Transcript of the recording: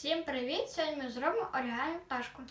Всім привіт! Сьогодні ми зробимо оригамі пташку.